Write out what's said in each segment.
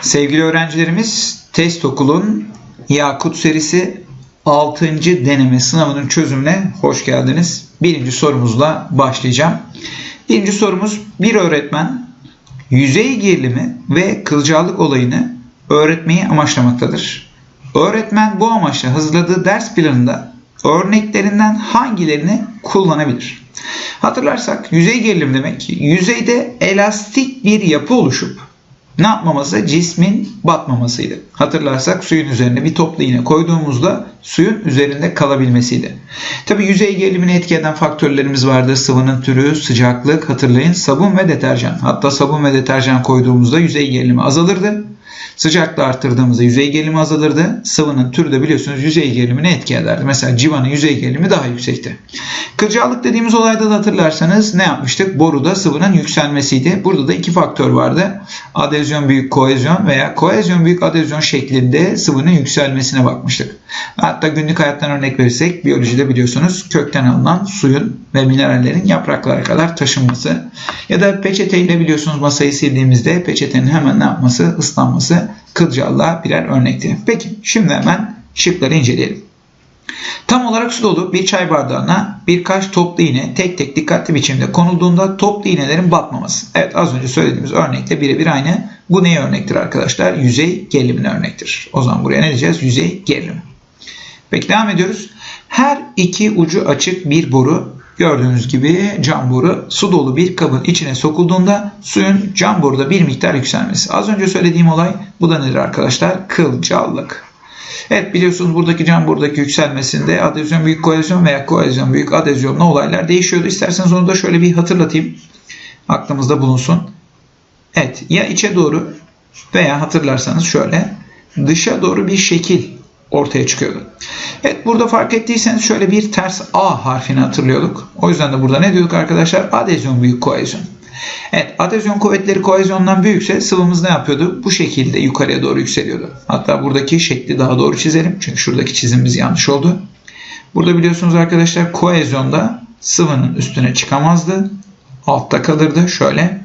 Sevgili öğrencilerimiz, Test Okul'un Yakut serisi 6. deneme sınavının çözümüne hoş geldiniz. Birinci sorumuzla başlayacağım. Birinci sorumuz bir öğretmen yüzey gerilimi ve kılcallık olayını öğretmeyi amaçlamaktadır. Öğretmen bu amaçla hazırladığı ders planında örneklerinden hangilerini kullanabilir? Hatırlarsak yüzey gerilim demek yüzeyde elastik bir yapı oluşup ne yapmaması? Cismin batmamasıydı. Hatırlarsak suyun üzerine bir toplu iğne koyduğumuzda suyun üzerinde kalabilmesiydi. Tabi yüzey gerilimini etki eden faktörlerimiz vardı. Sıvının türü, sıcaklık, hatırlayın sabun ve deterjan. Hatta sabun ve deterjan koyduğumuzda yüzey gerilimi azalırdı. Sıcaklığı arttırdığımızda yüzey gerilimi azalırdı. Sıvının türü de biliyorsunuz yüzey gerilimini etki ederdi. Mesela civanın yüzey gerilimi daha yüksekti. Kılcallık dediğimiz olayda da hatırlarsanız ne yapmıştık? Boruda sıvının yükselmesiydi. Burada da iki faktör vardı. Adezyon büyük koezyon veya koezyon büyük adezyon şeklinde sıvının yükselmesine bakmıştık. Hatta günlük hayattan örnek verirsek biyolojide biliyorsunuz kökten alınan suyun ve minerallerin yapraklara kadar taşınması ya da peçeteyle biliyorsunuz masayı sildiğimizde peçetenin hemen ne yapması? ıslanması kılcallığa birer örnekti. Peki şimdi hemen şıkları inceleyelim. Tam olarak su dolu bir çay bardağına birkaç toplu iğne tek tek dikkatli biçimde konulduğunda toplu iğnelerin batmaması. Evet az önce söylediğimiz örnekle birebir aynı. Bu neye örnektir arkadaşlar? Yüzey gerilimine örnektir. O zaman buraya ne diyeceğiz? Yüzey gerilim. Peki devam ediyoruz. Her iki ucu açık bir boru Gördüğünüz gibi cam boru su dolu bir kabın içine sokulduğunda suyun cam boruda bir miktar yükselmesi. Az önce söylediğim olay bu da nedir arkadaşlar? Kılcallık. Evet biliyorsunuz buradaki cam buradaki yükselmesinde adezyon büyük koalizyon veya koalizyon büyük adezyonla olaylar değişiyordu. İsterseniz onu da şöyle bir hatırlatayım. Aklımızda bulunsun. Evet ya içe doğru veya hatırlarsanız şöyle dışa doğru bir şekil ortaya çıkıyordu. Evet burada fark ettiyseniz şöyle bir ters A harfini hatırlıyorduk. O yüzden de burada ne diyorduk arkadaşlar? Adezyon büyük koalizyon. Evet adezyon kuvvetleri koalizyondan büyükse sıvımız ne yapıyordu? Bu şekilde yukarıya doğru yükseliyordu. Hatta buradaki şekli daha doğru çizelim. Çünkü şuradaki çizimimiz yanlış oldu. Burada biliyorsunuz arkadaşlar koalizyonda sıvının üstüne çıkamazdı. Altta kalırdı şöyle.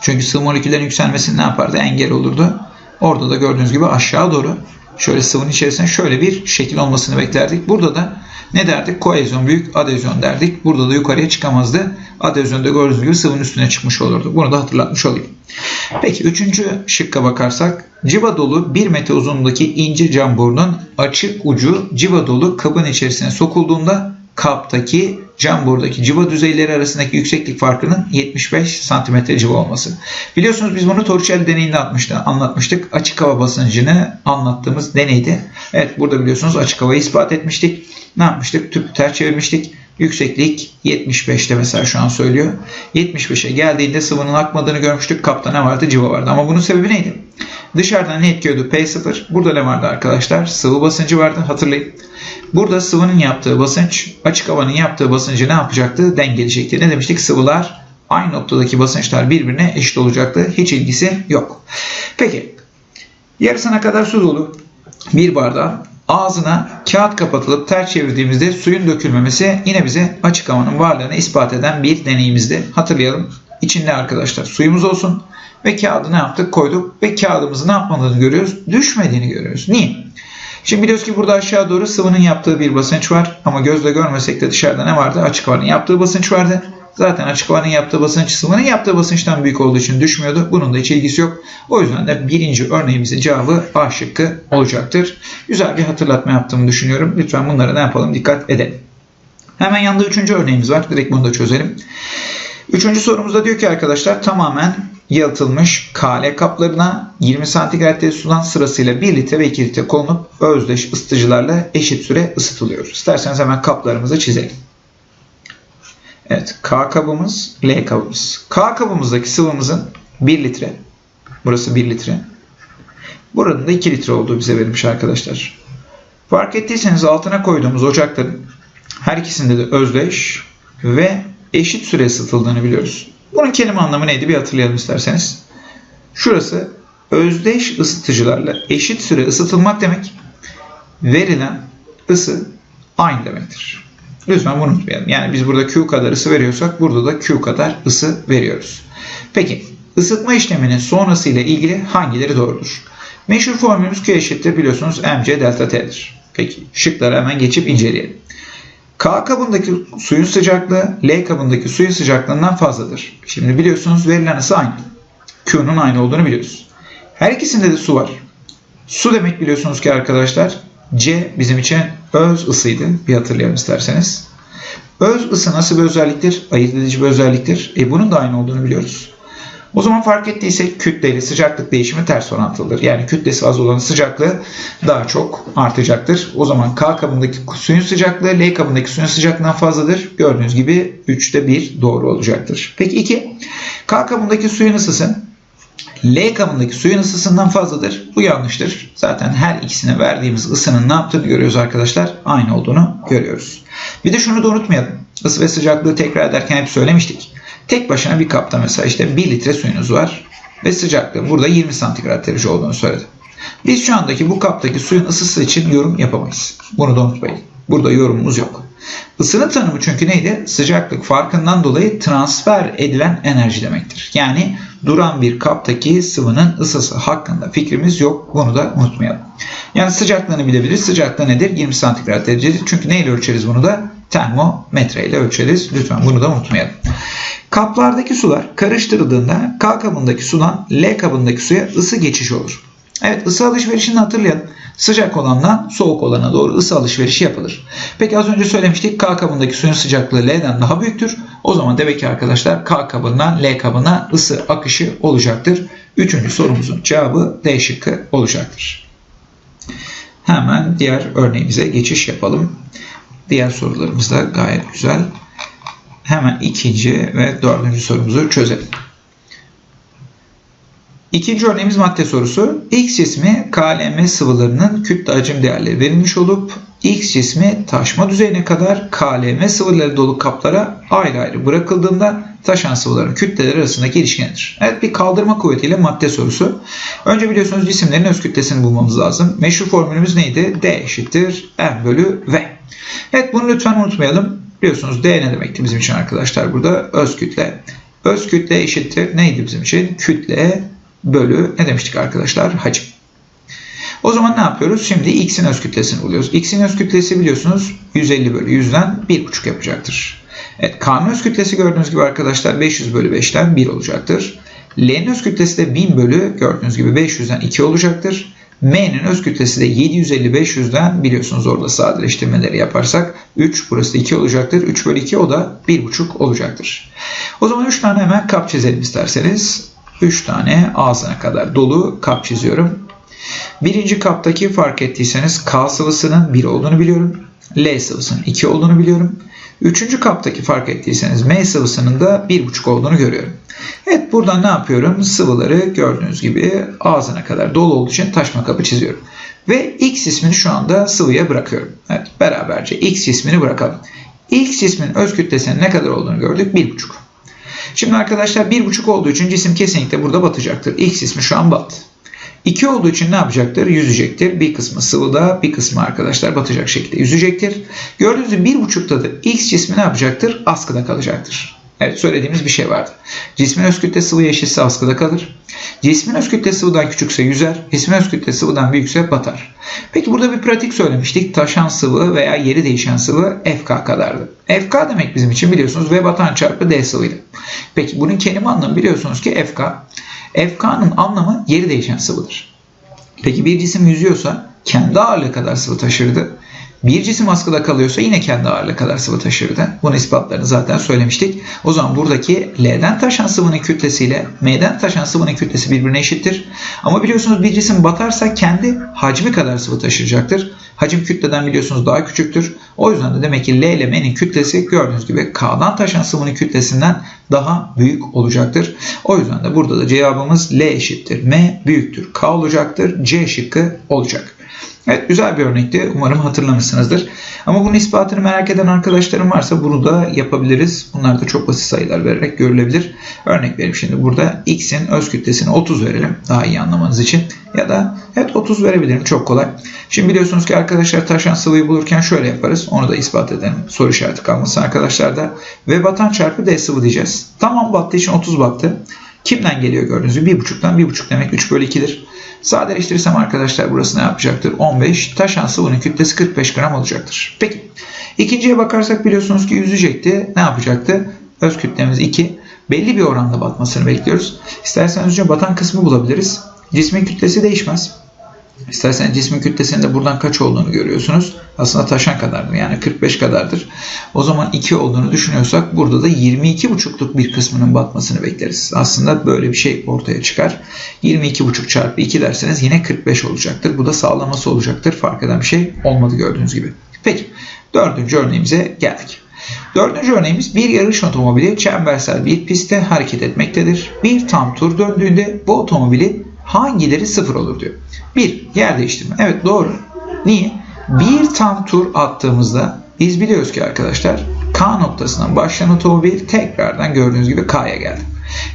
Çünkü sıvı moleküllerin yükselmesi ne yapardı? Engel olurdu. Orada da gördüğünüz gibi aşağı doğru şöyle sıvının içerisinde şöyle bir şekil olmasını beklerdik. Burada da ne derdik? Koezyon büyük adezyon derdik. Burada da yukarıya çıkamazdı. Adezyonda gördüğünüz gibi sıvının üstüne çıkmış olurdu. Bunu da hatırlatmış olayım. Peki üçüncü şıkka bakarsak civa dolu 1 metre uzunluğundaki ince cam borunun açık ucu civa dolu kabın içerisine sokulduğunda kaptaki cam borudaki civa düzeyleri arasındaki yükseklik farkının 75 cm civa olması. Biliyorsunuz biz bunu Torricelli deneyinde anlatmıştık. Açık hava basıncını anlattığımız deneydi. Evet burada biliyorsunuz açık havayı ispat etmiştik. Ne yapmıştık? Tüpü ters çevirmiştik. Yükseklik 75'te mesela şu an söylüyor. 75'e geldiğinde sıvının akmadığını görmüştük. Kapta ne vardı? Civa vardı. Ama bunun sebebi neydi? Dışarıdan ne etkiyordu? P0. Burada ne vardı arkadaşlar? Sıvı basıncı vardı. Hatırlayın. Burada sıvının yaptığı basınç, açık havanın yaptığı basıncı ne yapacaktı? Dengeleyecekti. Ne demiştik? Sıvılar aynı noktadaki basınçlar birbirine eşit olacaktı. Hiç ilgisi yok. Peki. Yarısına kadar su dolu bir bardağı ağzına kağıt kapatılıp ters çevirdiğimizde suyun dökülmemesi yine bize açık havanın varlığını ispat eden bir deneyimizdi. Hatırlayalım. İçinde arkadaşlar suyumuz olsun ve kağıdı ne yaptık? Koyduk ve kağıdımızı ne yapmadığını görüyoruz? Düşmediğini görüyoruz. Niye? Şimdi biliyoruz ki burada aşağı doğru sıvının yaptığı bir basınç var ama gözle görmesek de dışarıda ne vardı? Açık havanın yaptığı basınç vardı. Zaten açık havanın yaptığı basınç sıvının yaptığı basınçtan büyük olduğu için düşmüyordu. Bunun da hiç ilgisi yok. O yüzden de birinci örneğimizin cevabı A şıkkı olacaktır. Güzel bir hatırlatma yaptığımı düşünüyorum. Lütfen bunlara ne yapalım? Dikkat edelim. Hemen yanında üçüncü örneğimiz var. Direkt bunu da çözelim. Üçüncü sorumuzda diyor ki arkadaşlar tamamen yalıtılmış kale kaplarına 20 santigrat sudan sırasıyla 1 litre ve 2 litre konup özdeş ısıtıcılarla eşit süre ısıtılıyor. İsterseniz hemen kaplarımızı çizelim. Evet K kabımız, L kabımız. K kabımızdaki sıvımızın 1 litre. Burası 1 litre. Buranın da 2 litre olduğu bize verilmiş arkadaşlar. Fark ettiyseniz altına koyduğumuz ocakların her ikisinde de özdeş ve eşit süre ısıtıldığını biliyoruz. Bunun kelime anlamı neydi bir hatırlayalım isterseniz. Şurası özdeş ısıtıcılarla eşit süre ısıtılmak demek. Verilen ısı aynı demektir. Lütfen bunu unutmayalım. Yani biz burada Q kadar ısı veriyorsak burada da Q kadar ısı veriyoruz. Peki ısıtma işleminin sonrasıyla ilgili hangileri doğrudur? Meşhur formülümüz Q eşittir biliyorsunuz mc delta t'dir. Peki şıkları hemen geçip inceleyelim. K kabındaki suyun sıcaklığı L kabındaki suyun sıcaklığından fazladır. Şimdi biliyorsunuz verilen ısı aynı. Q'nun aynı olduğunu biliyoruz. Her ikisinde de su var. Su demek biliyorsunuz ki arkadaşlar C bizim için öz ısıydı. Bir hatırlayalım isterseniz. Öz ısı nasıl bir özelliktir? Ayırt edici bir özelliktir. E bunun da aynı olduğunu biliyoruz. O zaman fark ettiyse kütle ile sıcaklık değişimi ters orantılıdır. Yani kütlesi az olan sıcaklığı daha çok artacaktır. O zaman K kabındaki suyun sıcaklığı L kabındaki suyun sıcaklığından fazladır. Gördüğünüz gibi 3'te 1 doğru olacaktır. Peki 2. K kabındaki suyun ısısı L kabındaki suyun ısısından fazladır. Bu yanlıştır. Zaten her ikisine verdiğimiz ısının ne yaptığını görüyoruz arkadaşlar. Aynı olduğunu görüyoruz. Bir de şunu da unutmayalım. Isı ve sıcaklığı tekrar ederken hep söylemiştik. Tek başına bir kapta mesela işte 1 litre suyunuz var ve sıcaklığı burada 20 santigrat derece olduğunu söyledi. Biz şu andaki bu kaptaki suyun ısısı için yorum yapamayız. Bunu da unutmayın. Burada yorumumuz yok. Isının tanımı çünkü neydi? Sıcaklık farkından dolayı transfer edilen enerji demektir. Yani duran bir kaptaki sıvının ısısı hakkında fikrimiz yok. Bunu da unutmayalım. Yani sıcaklığını bilebiliriz. Sıcaklığı nedir? 20 santigrat derecedir. Çünkü neyle ölçeriz bunu da? Termometre ile ölçeriz. Lütfen bunu da unutmayalım. Kaplardaki sular karıştırıldığında K kabındaki sudan L kabındaki suya ısı geçişi olur. Evet ısı alışverişini hatırlayalım. Sıcak olandan soğuk olana doğru ısı alışverişi yapılır. Peki az önce söylemiştik K kabındaki suyun sıcaklığı L'den daha büyüktür. O zaman demek ki arkadaşlar K kabından L kabına ısı akışı olacaktır. Üçüncü sorumuzun cevabı D şıkkı olacaktır. Hemen diğer örneğimize geçiş yapalım. Diğer sorularımız da gayet güzel. Hemen ikinci ve dördüncü sorumuzu çözelim. İkinci örneğimiz madde sorusu. X cismi KLM sıvılarının kütle hacim değerleri verilmiş olup X cismi taşma düzeyine kadar KLM sıvıları dolu kaplara ayrı ayrı bırakıldığında taşan sıvıların kütleleri arasındaki ilişki nedir? Evet bir kaldırma kuvvetiyle madde sorusu. Önce biliyorsunuz cisimlerin öz kütlesini bulmamız lazım. Meşhur formülümüz neydi? D eşittir M bölü V. Evet bunu lütfen unutmayalım. Biliyorsunuz D ne demekti bizim için arkadaşlar burada? Öz kütle. Öz kütle eşittir. Neydi bizim için? Kütle bölü ne demiştik arkadaşlar? Hacim. O zaman ne yapıyoruz? Şimdi x'in öz kütlesini buluyoruz. x'in öz kütlesi biliyorsunuz 150 bölü 100'den 1,5 yapacaktır. Evet K'nın öz kütlesi gördüğünüz gibi arkadaşlar 500 bölü 5'ten 1 olacaktır. L'nin öz kütlesi de 1000 bölü gördüğünüz gibi 500'den 2 olacaktır. M'nin öz kütlesi de 750-500'den biliyorsunuz orada sadeleştirmeleri yaparsak 3 burası da 2 olacaktır. 3 bölü 2 o da 1,5 olacaktır. O zaman 3 tane hemen kap çizelim isterseniz. 3 tane ağzına kadar dolu kap çiziyorum. Birinci kaptaki fark ettiyseniz K sıvısının 1 olduğunu biliyorum. L sıvısının 2 olduğunu biliyorum. Üçüncü kaptaki fark ettiyseniz M sıvısının da 1,5 olduğunu görüyorum. Evet buradan ne yapıyorum? Sıvıları gördüğünüz gibi ağzına kadar dolu olduğu için taşma kapı çiziyorum. Ve X ismini şu anda sıvıya bırakıyorum. Evet beraberce X ismini bırakalım. X ismin öz kütlesinin ne kadar olduğunu gördük? 1,5. Şimdi arkadaşlar 1,5 olduğu için cisim kesinlikle burada batacaktır. X ismi şu an battı. 2 olduğu için ne yapacaktır? Yüzecektir. Bir kısmı sıvıda, bir kısmı arkadaşlar batacak şekilde yüzecektir. Gördüğünüz gibi 1,5'ta da X cismi ne yapacaktır? Askıda kalacaktır. Evet söylediğimiz bir şey vardı. Cismin öz kütle sıvıya eşitse askıda kalır. Cismin öz kütle sıvıdan küçükse yüzer. Cismin öz kütle sıvıdan büyükse batar. Peki burada bir pratik söylemiştik. Taşan sıvı veya yeri değişen sıvı FK kadardı. FK demek bizim için biliyorsunuz V batan çarpı D sıvıydı. Peki bunun kelime anlamı biliyorsunuz ki FK. FK'nın anlamı yeri değişen sıvıdır. Peki bir cisim yüzüyorsa kendi ağırlığı kadar sıvı taşırdı. Bir cisim askıda kalıyorsa yine kendi ağırlığı kadar sıvı taşırdı. Bunun ispatlarını zaten söylemiştik. O zaman buradaki L'den taşan sıvının kütlesiyle M'den taşan sıvının kütlesi birbirine eşittir. Ama biliyorsunuz bir cisim batarsa kendi hacmi kadar sıvı taşıyacaktır. Hacim kütleden biliyorsunuz daha küçüktür. O yüzden de demek ki L ile M'nin kütlesi gördüğünüz gibi K'dan taşan sıvının kütlesinden daha büyük olacaktır. O yüzden de burada da cevabımız L eşittir M büyüktür K olacaktır. C şıkkı olacak. Evet güzel bir örnekti. Umarım hatırlamışsınızdır. Ama bunun ispatını merak eden arkadaşlarım varsa bunu da yapabiliriz. Bunlar da çok basit sayılar vererek görülebilir. Örnek vereyim şimdi burada x'in öz kütlesini 30 verelim. Daha iyi anlamanız için. Ya da evet 30 verebilirim. Çok kolay. Şimdi biliyorsunuz ki arkadaşlar taşan sıvıyı bulurken şöyle yaparız. Onu da ispat edelim. Soru işareti kalmasın arkadaşlar da. V batan çarpı D sıvı diyeceğiz. Tamam battığı için 30 battı. Kimden geliyor gördüğünüz gibi? 1,5'tan 1,5 demek 3 bölü 2'dir. Sadeleştirirsem arkadaşlar burası ne yapacaktır? 15. Taşan sıvının kütlesi 45 gram olacaktır. Peki. İkinciye bakarsak biliyorsunuz ki yüzecekti. Ne yapacaktı? Öz kütlemiz 2. Belli bir oranda batmasını bekliyoruz. İsterseniz önce batan kısmı bulabiliriz. Cismin kütlesi değişmez. İstersen cismin kütlesinin de buradan kaç olduğunu görüyorsunuz. Aslında taşan kadardır. Yani 45 kadardır. O zaman 2 olduğunu düşünüyorsak burada da 22,5'luk bir kısmının batmasını bekleriz. Aslında böyle bir şey ortaya çıkar. 22,5 çarpı 2 derseniz yine 45 olacaktır. Bu da sağlaması olacaktır. Fark eden bir şey olmadı gördüğünüz gibi. Peki dördüncü örneğimize geldik. Dördüncü örneğimiz bir yarış otomobili çembersel bir pistte hareket etmektedir. Bir tam tur döndüğünde bu otomobili hangileri sıfır olur diyor. Bir, yer değiştirme. Evet doğru. Niye? Bir tam tur attığımızda biz biliyoruz ki arkadaşlar K noktasından başlayan otomobil tekrardan gördüğünüz gibi K'ya geldi.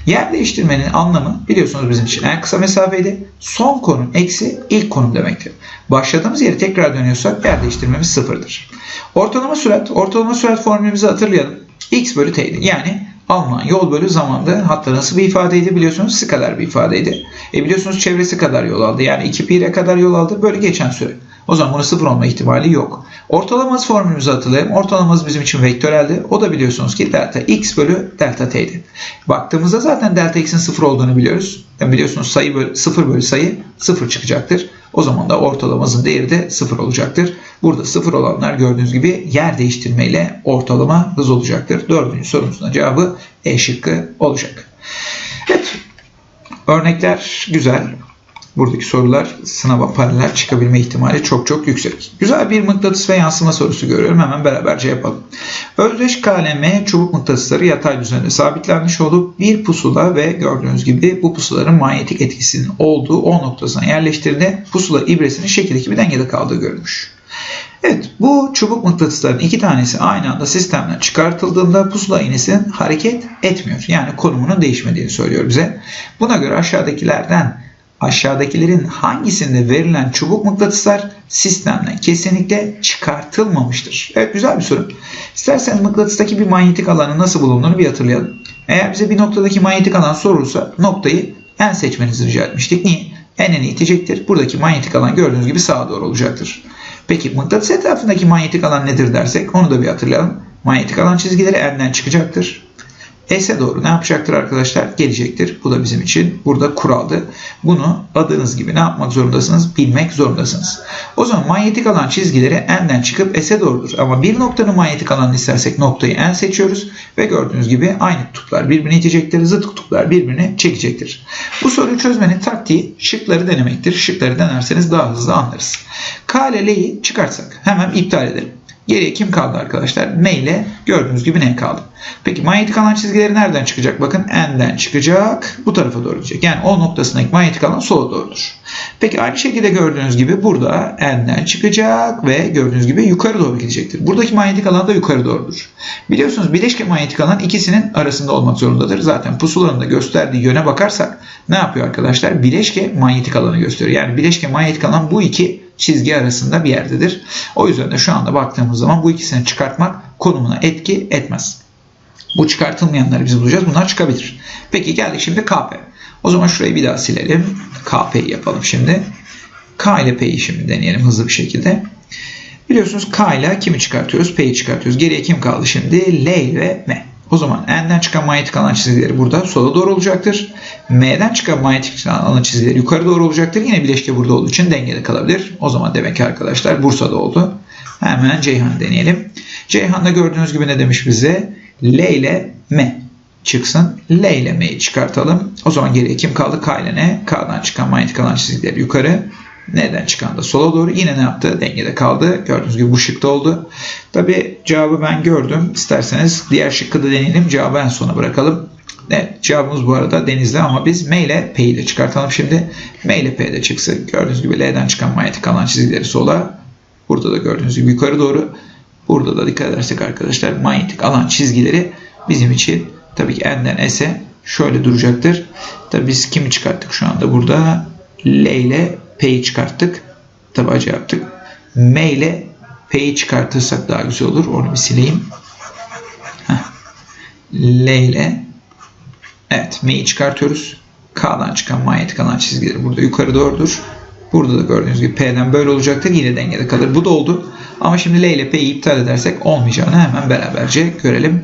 Yer değiştirmenin anlamı biliyorsunuz bizim için en kısa mesafeydi. Son konum eksi ilk konum demektir. Başladığımız yere tekrar dönüyorsak yer değiştirmemiz sıfırdır. Ortalama sürat, ortalama sürat formülümüzü hatırlayalım. x bölü t'ydi. Yani alınan yol bölü zamandı. Hatta nasıl bir ifadeydi biliyorsunuz skalar bir ifadeydi. E biliyorsunuz çevresi kadar yol aldı. Yani 2 pi'ye kadar yol aldı. Böyle geçen süre. O zaman bunun sıfır olma ihtimali yok. Ortalaması formülümüzü hatırlayalım. Ortalamamız bizim için vektöreldi. O da biliyorsunuz ki delta x bölü delta t'ydi. Baktığımızda zaten delta x'in sıfır olduğunu biliyoruz. Yani biliyorsunuz sayı bölü, sıfır bölü sayı sıfır çıkacaktır. O zaman da ortalamamızın değeri de sıfır olacaktır. Burada sıfır olanlar gördüğünüz gibi yer değiştirmeyle ortalama hız olacaktır. Dördüncü sorumuzun cevabı E şıkkı olacak. Evet. Örnekler güzel. Buradaki sorular sınava paralel çıkabilme ihtimali çok çok yüksek. Güzel bir mıknatıs ve yansıma sorusu görüyorum. Hemen beraberce yapalım. Özdeş KLM çubuk mıknatısları yatay düzende sabitlenmiş olup bir pusula ve gördüğünüz gibi bu pusulaların manyetik etkisinin olduğu O noktasına yerleştirildiğinde pusula ibresinin şekil 2 dengede kaldığı görülmüş. Evet bu çubuk mıknatısların iki tanesi aynı anda sistemden çıkartıldığında pusula iğnesinin hareket etmiyor. Yani konumunun değişmediğini söylüyor bize. Buna göre aşağıdakilerden aşağıdakilerin hangisinde verilen çubuk mıknatıslar sistemden kesinlikle çıkartılmamıştır? Evet güzel bir soru. İsterseniz mıknatıstaki bir manyetik alanın nasıl bulunduğunu bir hatırlayalım. Eğer bize bir noktadaki manyetik alan sorulsa noktayı en seçmenizi rica etmiştik. Niye? N'ini itecektir. Buradaki manyetik alan gördüğünüz gibi sağa doğru olacaktır. Peki mıknatıs etrafındaki manyetik alan nedir dersek onu da bir hatırlayalım. Manyetik alan çizgileri N'den çıkacaktır. S'e doğru ne yapacaktır arkadaşlar? Gelecektir. Bu da bizim için burada kuraldı. Bunu adınız gibi ne yapmak zorundasınız? Bilmek zorundasınız. O zaman manyetik alan çizgileri N'den çıkıp S'e doğrudur. Ama bir noktanın manyetik alanını istersek noktayı N seçiyoruz. Ve gördüğünüz gibi aynı kutuplar birbirini itecektir. Zıt kutuplar birbirini çekecektir. Bu soruyu çözmenin taktiği şıkları denemektir. Şıkları denerseniz daha hızlı anlarız. K ile L'yi çıkartsak hemen iptal edelim. Geriye kim kaldı arkadaşlar? M ile gördüğünüz gibi ne kaldı? Peki manyetik alan çizgileri nereden çıkacak? Bakın N'den çıkacak. Bu tarafa doğru gidecek. Yani O noktasındaki manyetik alan sola doğrudur. Peki aynı şekilde gördüğünüz gibi burada N'den çıkacak ve gördüğünüz gibi yukarı doğru gidecektir. Buradaki manyetik alan da yukarı doğrudur. Biliyorsunuz bileşke manyetik alan ikisinin arasında olmak zorundadır. Zaten pusulanın da gösterdiği yöne bakarsak ne yapıyor arkadaşlar? Bileşke manyetik alanı gösteriyor. Yani bileşke manyetik alan bu iki çizgi arasında bir yerdedir. O yüzden de şu anda baktığımız zaman bu ikisini çıkartmak konumuna etki etmez. Bu çıkartılmayanları biz bulacağız. Bunlar çıkabilir. Peki geldik şimdi KP. O zaman şurayı bir daha silelim. KP'yi yapalım şimdi. K ile P'yi şimdi deneyelim hızlı bir şekilde. Biliyorsunuz K ile kimi çıkartıyoruz? P'yi çıkartıyoruz. Geriye kim kaldı şimdi? L ve M. O zaman N'den çıkan manyetik alan çizgileri burada sola doğru olacaktır. M'den çıkan manyetik alan çizgileri yukarı doğru olacaktır. Yine bileşke burada olduğu için dengede kalabilir. O zaman demek ki arkadaşlar Bursa'da oldu. Hemen Ceyhan deneyelim. Ceyhan'da gördüğünüz gibi ne demiş bize? L ile M çıksın. L ile M'yi çıkartalım. O zaman geriye kim kaldı? K ile N. K'dan çıkan manyetik alan çizgileri yukarı. N'den çıkan da sola doğru. Yine ne yaptı? Dengede kaldı. Gördüğünüz gibi bu şıkta oldu. Tabi cevabı ben gördüm. İsterseniz diğer şıkkı da deneyelim. Cevabı en sona bırakalım. Evet cevabımız bu arada denizli ama biz M ile P ile çıkartalım şimdi. M ile P de çıksın. Gördüğünüz gibi L'den çıkan manyetik alan çizgileri sola. Burada da gördüğünüz gibi yukarı doğru. Burada da dikkat edersek arkadaşlar manyetik alan çizgileri bizim için tabii ki N'den S'e şöyle duracaktır. Tabii biz kimi çıkarttık şu anda burada? L ile P'yi çıkarttık. Tabaca yaptık. M ile P'yi çıkartırsak daha güzel olur. Onu bir sileyim. L ile Evet M'yi çıkartıyoruz. K'dan çıkan manyetik alan çizgileri burada yukarı doğrudur. Burada da gördüğünüz gibi P'den böyle olacaktır. Yine dengede kalır. Bu da oldu. Ama şimdi L ile P'yi iptal edersek olmayacağını hemen beraberce görelim.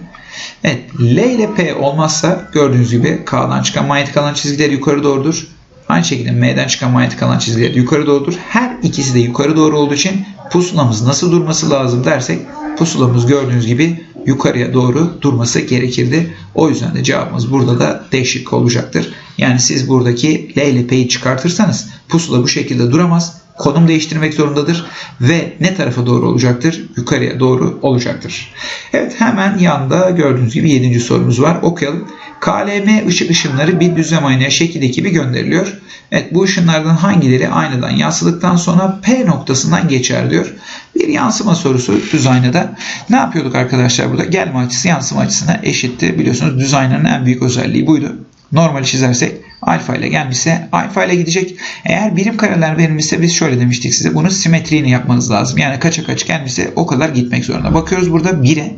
Evet L ile P olmazsa gördüğünüz gibi K'dan çıkan manyetik alan çizgileri yukarı doğrudur. Aynı şekilde M'den çıkan manyetik alan çizgileri yukarı doğrudur. Her ikisi de yukarı doğru olduğu için pusulamız nasıl durması lazım dersek pusulamız gördüğünüz gibi yukarıya doğru durması gerekirdi. O yüzden de cevabımız burada da değişik olacaktır. Yani siz buradaki L ile P'yi çıkartırsanız pusula bu şekilde duramaz. Konum değiştirmek zorundadır ve ne tarafa doğru olacaktır? Yukarıya doğru olacaktır. Evet hemen yanda gördüğünüz gibi 7. sorumuz var. Okuyalım. KLM ışık ışınları bir düzlem aynaya şekil ekibi gönderiliyor. Evet bu ışınlardan hangileri aynadan yansıdıktan sonra P noktasından geçer diyor. Bir yansıma sorusu düz aynada. Ne yapıyorduk arkadaşlar burada? Gelme açısı yansıma açısına eşitti. Biliyorsunuz düz aynanın en büyük özelliği buydu. Normali çizersek alfa ile gelmişse alfa ile gidecek. Eğer birim kareler verilmişse biz şöyle demiştik size bunu simetriğini yapmanız lazım. Yani kaça kaç gelmişse o kadar gitmek zorunda. Bakıyoruz burada 1'e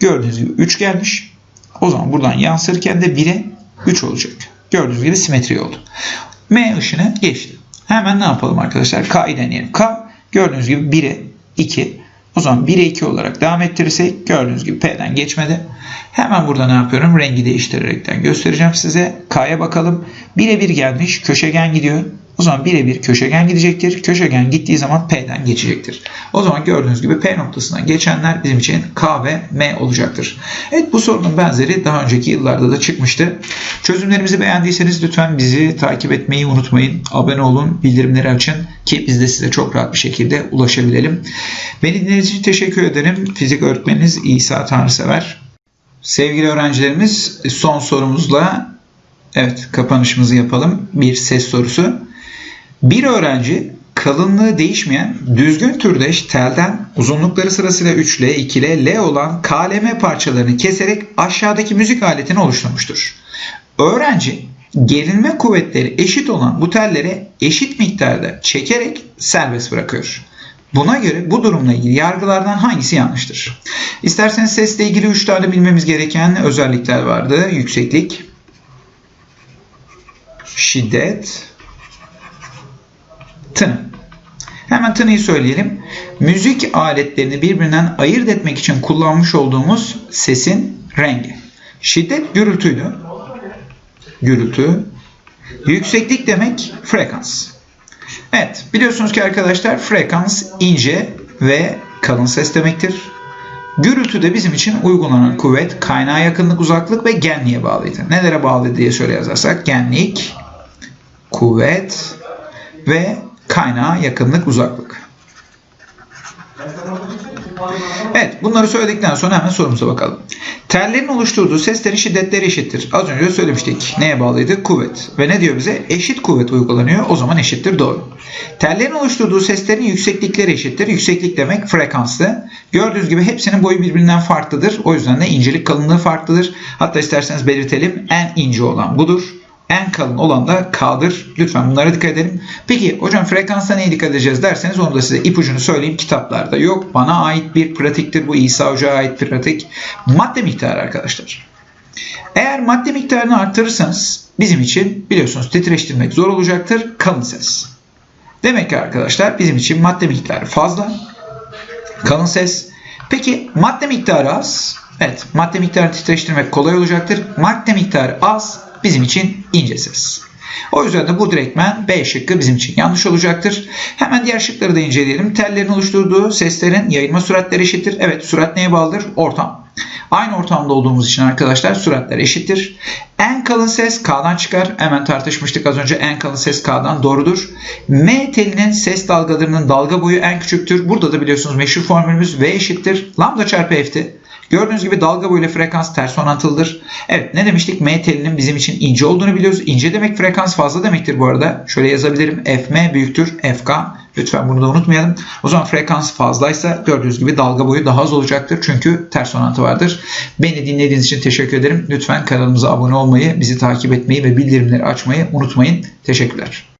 gördüğünüz gibi 3 gelmiş. O zaman buradan yansırken de 1'e 3 olacak. Gördüğünüz gibi simetri oldu. M ışını geçti. Hemen ne yapalım arkadaşlar? K'yı deneyelim. K gördüğünüz gibi 1'e 2. O zaman 1'e 2 olarak devam ettirirsek gördüğünüz gibi P'den geçmedi. Hemen burada ne yapıyorum? Rengi değiştirerekten göstereceğim size. K'ya bakalım. 1'e 1 gelmiş. Köşegen gidiyor. O zaman 1'e 1 köşegen gidecektir. Köşegen gittiği zaman P'den geçecektir. O zaman gördüğünüz gibi P noktasından geçenler bizim için K ve M olacaktır. Evet bu sorunun benzeri daha önceki yıllarda da çıkmıştı. Çözümlerimizi beğendiyseniz lütfen bizi takip etmeyi unutmayın. Abone olun, bildirimleri açın ki biz de size çok rahat bir şekilde ulaşabilelim. Beni dinlediğiniz için teşekkür ederim. Fizik öğretmeniniz İsa Tanrısever. Sevgili öğrencilerimiz son sorumuzla evet kapanışımızı yapalım. Bir ses sorusu. Bir öğrenci kalınlığı değişmeyen düzgün türdeş telden uzunlukları sırasıyla 3L, 2L, L olan KLM parçalarını keserek aşağıdaki müzik aletini oluşturmuştur. Öğrenci gerilme kuvvetleri eşit olan bu telleri eşit miktarda çekerek serbest bırakıyor. Buna göre bu durumla ilgili yargılardan hangisi yanlıştır? İsterseniz sesle ilgili 3 tane bilmemiz gereken özellikler vardı. Yükseklik, şiddet, tını. Hemen tınıyı söyleyelim. Müzik aletlerini birbirinden ayırt etmek için kullanmış olduğumuz sesin rengi. Şiddet gürültüydü. Gürültü. Yükseklik demek frekans. Evet biliyorsunuz ki arkadaşlar frekans ince ve kalın ses demektir. Gürültü de bizim için uygulanan kuvvet kaynağa yakınlık, uzaklık ve genliğe bağlıydı. Nelere bağlı diye şöyle yazarsak genlik, kuvvet ve kaynağa yakınlık, uzaklık. Evet bunları söyledikten sonra hemen sorumuza bakalım. Tellerin oluşturduğu seslerin şiddetleri eşittir. Az önce söylemiştik. Neye bağlıydı? Kuvvet. Ve ne diyor bize? Eşit kuvvet uygulanıyor. O zaman eşittir doğru. Tellerin oluşturduğu seslerin yükseklikleri eşittir. Yükseklik demek frekanslı. Gördüğünüz gibi hepsinin boyu birbirinden farklıdır. O yüzden de incelik kalınlığı farklıdır. Hatta isterseniz belirtelim. En ince olan budur. En kalın olan da K'dır. Lütfen bunlara dikkat edelim. Peki hocam frekansa neye dikkat edeceğiz derseniz onu da size ipucunu söyleyeyim. Kitaplarda yok. Bana ait bir pratiktir. Bu İsa Hoca'ya ait bir pratik. Madde miktarı arkadaşlar. Eğer madde miktarını arttırırsanız bizim için biliyorsunuz titreştirmek zor olacaktır. Kalın ses. Demek ki arkadaşlar bizim için madde miktarı fazla. Kalın ses. Peki madde miktarı az. Evet madde miktarını titreştirmek kolay olacaktır. Madde miktarı az bizim için ince ses. O yüzden de bu direktmen B şıkkı bizim için yanlış olacaktır. Hemen diğer şıkları da inceleyelim. Tellerin oluşturduğu seslerin yayılma süratleri eşittir. Evet sürat neye bağlıdır? Ortam. Aynı ortamda olduğumuz için arkadaşlar süratler eşittir. En kalın ses K'dan çıkar. Hemen tartışmıştık az önce en kalın ses K'dan doğrudur. M telinin ses dalgalarının dalga boyu en küçüktür. Burada da biliyorsunuz meşhur formülümüz V eşittir. Lambda çarpı F'ti. Gördüğünüz gibi dalga boyuyla frekans ters orantılıdır. Evet ne demiştik? M telinin bizim için ince olduğunu biliyoruz. İnce demek frekans fazla demektir bu arada. Şöyle yazabilirim. Fm büyüktür Fk. Lütfen bunu da unutmayalım. O zaman frekans fazlaysa gördüğünüz gibi dalga boyu daha az olacaktır. Çünkü ters orantı vardır. Beni dinlediğiniz için teşekkür ederim. Lütfen kanalımıza abone olmayı, bizi takip etmeyi ve bildirimleri açmayı unutmayın. Teşekkürler.